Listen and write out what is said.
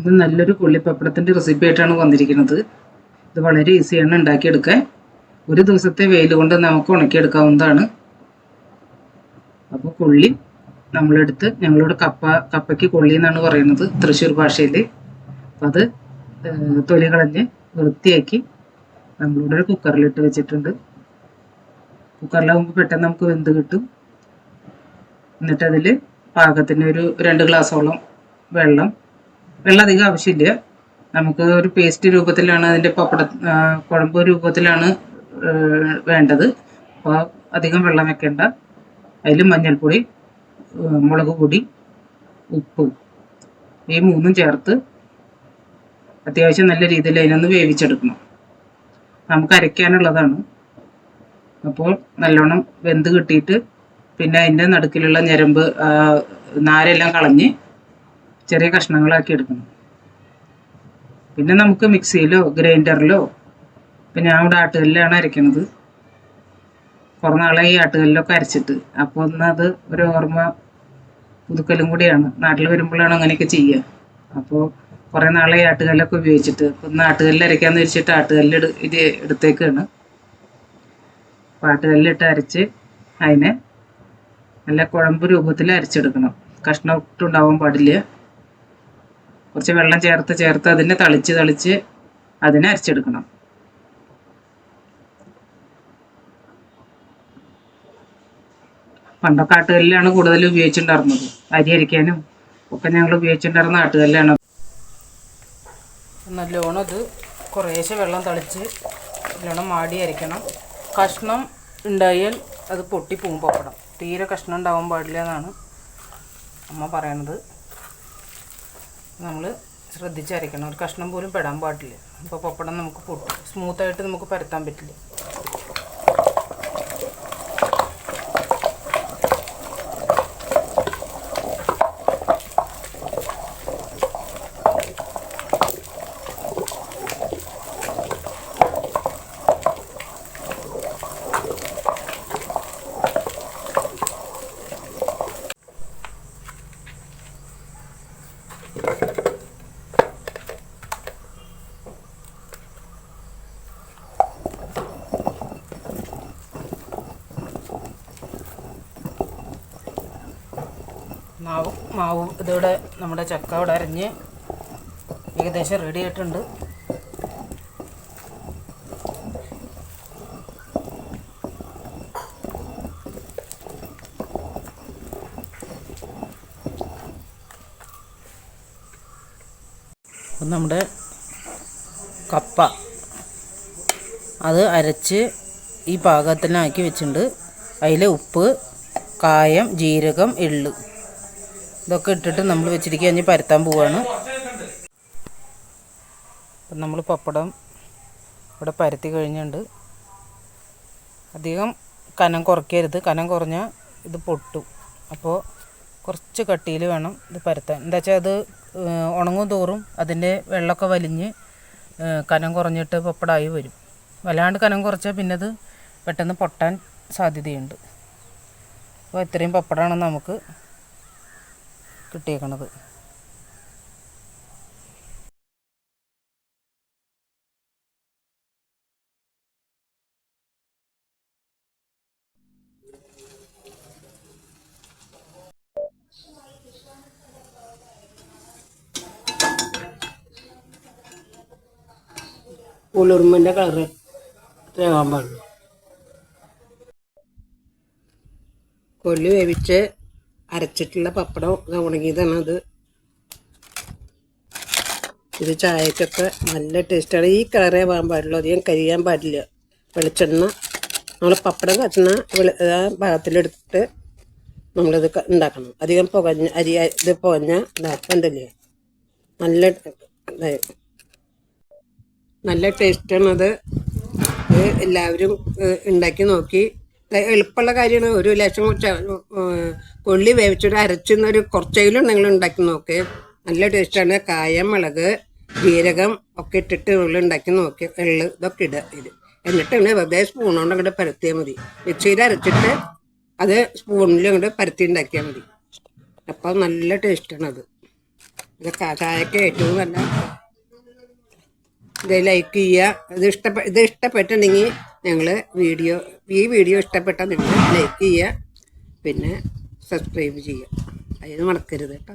ഇത് നല്ലൊരു കൊള്ളിപ്പപ്പടത്തിന്റെ റെസിപ്പി ആയിട്ടാണ് വന്നിരിക്കുന്നത്. ഇത് വളരെ ഈസിയാണ് ഉണ്ടാക്കിയെടുക്കാൻ. ഒരു ദിവസത്തെ വെയിൽ കൊണ്ട് നമുക്ക് ഉണക്കിയെടുക്കാവുന്നതാണ്. അപ്പോൾ കൊള്ളി നമ്മളെടുത്ത് ഞങ്ങളോട് കപ്പ കപ്പയ്ക്ക് കൊള്ളി എന്നാണ് പറയുന്നത് തൃശ്ശൂർ ഭാഷയിൽ അപ്പം അത് തൊലി കളഞ്ഞ് വൃത്തിയാക്കി നമ്മളിവിടെ ഒരു കുക്കറിലിട്ട് വെച്ചിട്ടുണ്ട്. കുക്കറിലാകുമ്പോൾ പെട്ടെന്ന് നമുക്ക് വെന്ത് കിട്ടും. എന്നിട്ടതിൽ പാകത്തിന് ഒരു രണ്ട് ഗ്ലാസ്സോളം വെള്ളം വെള്ളം അധികം ആവശ്യമില്ല. നമുക്ക് ഒരു പേസ്റ്റ് രൂപത്തിലാണ് അതിന്റെ പപ്പട കുഴമ്പ് രൂപത്തിലാണ് വേണ്ടത്. അപ്പോൾ അധികം വെള്ളം വെക്കേണ്ട. അതിൽ മഞ്ഞൾപ്പൊടി മുളക് പൊടി ഉപ്പ് ഈ മൂന്നും ചേർത്ത് അത്യാവശ്യം നല്ല രീതിയിൽ അതിനൊന്ന് വേവിച്ചെടുക്കണം. നമുക്ക് അരയ്ക്കാനുള്ളതാണ്. അപ്പോൾ നല്ലോണം വെന്ത് കിട്ടിയിട്ട് പിന്നെ അതിന്റെ നടുക്കിലുള്ള ഞരമ്പ് നാരെല്ലാം കളഞ്ഞ് ചെറിയ കഷ്ണങ്ങളാക്കി എടുക്കണം. പിന്നെ നമുക്ക് മിക്സിയിലോ ഗ്രൈൻഡറിലോ ഇപ്പം ഞാൻ ഇവിടെ ആട്ടുകല്ലിലാണ് അരയ്ക്കണത്. കുറേ ഈ ആട്ടുകല്ലിലൊക്കെ അരച്ചിട്ട്. അപ്പോൾ ഒന്ന് അത് ഒരു ഓർമ്മ പുതുക്കലും കൂടിയാണ്. നാട്ടിൽ വരുമ്പോഴാണ് അങ്ങനെയൊക്കെ ചെയ്യുക. അപ്പോൾ കുറേ നാളെ ഈ ആട്ടുകല്ലൊക്കെ ഉപയോഗിച്ചിട്ട്. ഒന്ന് ആട്ടുകല്ലിൽ അരയ്ക്കാന്ന് വെച്ചിട്ട് ആട്ടുകല്ല് ഇത് എടുത്തേക്കാണ്. അപ്പോൾ ആട്ടുകല്ലിട്ട് അരച്ച് അതിനെ നല്ല കുഴമ്പ് രൂപത്തിൽ അരച്ചെടുക്കണം. കഷ്ണം ഒട്ടുണ്ടാവാൻ പാടില്ല. കുറച്ച് വെള്ളം ചേർത്ത് ചേർത്ത് അതിനെ തളിച്ച് തളിച്ച് അതിനെ അരച്ചെടുക്കണം. പണ്ടൊക്കെ ആട്ടുകല്ലാണ് കൂടുതൽ ഉപയോഗിച്ചിട്ടുണ്ടായിരുന്നത്. അരി അരിക്കാനും ഒക്കെ ഞങ്ങൾ ഉപയോഗിച്ചിട്ടുണ്ടായിരുന്ന ആട്ടുകല്ലാണ്. നല്ലോണം ഇത് കുറേശ്ശെ വെള്ളം തളിച്ച് നല്ലോണം മാടി അരയ്ക്കണം കഷ്ണം ഉണ്ടായാൽ അത് പൊട്ടി പോകും പപ്പടം തീരെ കഷ്ണം ഉണ്ടാവാൻ പാടില്ല എന്നാണ് അമ്മ പറയണത്. നമ്മൾ ശ്രദ്ധിച്ചരയ്ക്കണം. ഒരു കഷ്ണം പോലും പെടാൻ പാടില്ല. അപ്പോൾ പപ്പടം നമുക്ക് പൊട്ടും. സ്മൂത്തായിട്ട് നമുക്ക് പരത്താൻ പറ്റില്ല. മാവ് മാവ് ഇതോടെ നമ്മുടെ ചക്ക ഇവിടെ അരഞ്ഞ് ഏകദേശം റെഡി ആയിട്ടുണ്ട്. നമ്മുടെ കപ്പ അത് അരച്ച് ഈ പാകത്തിനാക്കി വെച്ചിട്ടുണ്ട്. അതിൽ ഉപ്പ് കായം ജീരകം എള്ള്. ഇതൊക്കെ ഇട്ടിട്ട് നമ്മൾ വെച്ചിരിക്കുക. കഴിഞ്ഞ് പരത്താൻ പോവാണ്. അപ്പം നമ്മൾ പപ്പടം ഇവിടെ പരത്തി കഴിഞ്ഞുണ്ട്. അധികം കനം കുറയ്ക്കരുത്. കനം കുറഞ്ഞാൽ ഇത് പൊട്ടും. അപ്പോൾ കുറച്ച് കട്ടിയിൽ വേണം ഇത് പരത്താൻ. എന്താ വെച്ചാൽ അത് ഉണങ്ങും തോറും അതിന്റെ വെള്ളമൊക്കെ വലിഞ്ഞ് കനം കുറഞ്ഞിട്ട് പപ്പടമായി വരും. വല്ലാണ്ട് കനം കുറച്ചാൽ പിന്നെ അത് പെട്ടെന്ന് പൊട്ടാൻ സാധ്യതയുണ്ട്. അപ്പോൾ ഇത്രയും പപ്പടമാണ് നമുക്ക് കിട്ടിയേക്കണത്. പുളിർമ്മന്റെ കളറ് തേങ്ങാൻ പാടുള്ളൂ കൊല്ലി വേവിച്ച് അരച്ചിട്ടുള്ള പപ്പടം ഉണങ്ങിയതാണ് അത്. ഇത് ചായക്കൊക്കെ നല്ല ടേസ്റ്റാണ് ഈ കളറേ പോകാൻ പാടുള്ളൂ. അധികം കരിയാൻ പാടില്ല. വെളിച്ചെണ്ണ നമ്മൾ പപ്പടം കച്ചണ വെളി ആ ഭാഗത്തിലെടുത്തിട്ട് നമ്മളിത് ഉണ്ടാക്കണം അധികം പുകഞ്ഞ അരി ഇത് പുകഞ്ഞ ഇതാക്കണ്ടല്ലേ നല്ല നല്ല ടേസ്റ്റാണ് അത്. എല്ലാവരും ഉണ്ടാക്കി നോക്കി. എളുപ്പമുള്ള കാര്യമാണ്. ഒരു ലക്ഷം കൊള്ളി വേവിച്ചിട്ട് അരച്ചൊരു കുറച്ചെങ്കിലും നിങ്ങൾ ഉണ്ടാക്കി നോക്ക്. നല്ല ടേസ്റ്റാണ്. കായം മുളക് ജീരകം ഒക്കെ ഇട്ടിട്ട് നിങ്ങൾ ഉണ്ടാക്കി നോക്കി. എള്ള് ഇതൊക്കെ ഇടുക. ഇത് എന്നിട്ട് ഇങ്ങനെ വെറുതെ സ്പൂണുകൊണ്ട് അങ്ങോട്ട് പരത്തിയാൽ മതി. മിക്സിയിൽ അരച്ചിട്ട് അത് സ്പൂണിൽ അങ്ങോട്ട് പരത്തി ഉണ്ടാക്കിയാൽ മതി. അപ്പം നല്ല ടേസ്റ്റാണ് അത്. ഇത് ചായക്ക് ഏറ്റവും നല്ല ഇത് ലൈക്ക് ചെയ്യുക. ഇത് ഇഷ്ടപ്പെട്ട ഇത് ഇഷ്ടപ്പെട്ടിട്ടുണ്ടെങ്കിൽ ഞങ്ങൾ വീഡിയോ ഈ വീഡിയോ ഇഷ്ടപ്പെട്ടാൽ നിങ്ങൾ ലൈക്ക് ചെയ്യുക. പിന്നെ സബ്സ്ക്രൈബ് ചെയ്യുക. അതിന് മറക്കരുത് കേട്ടോ.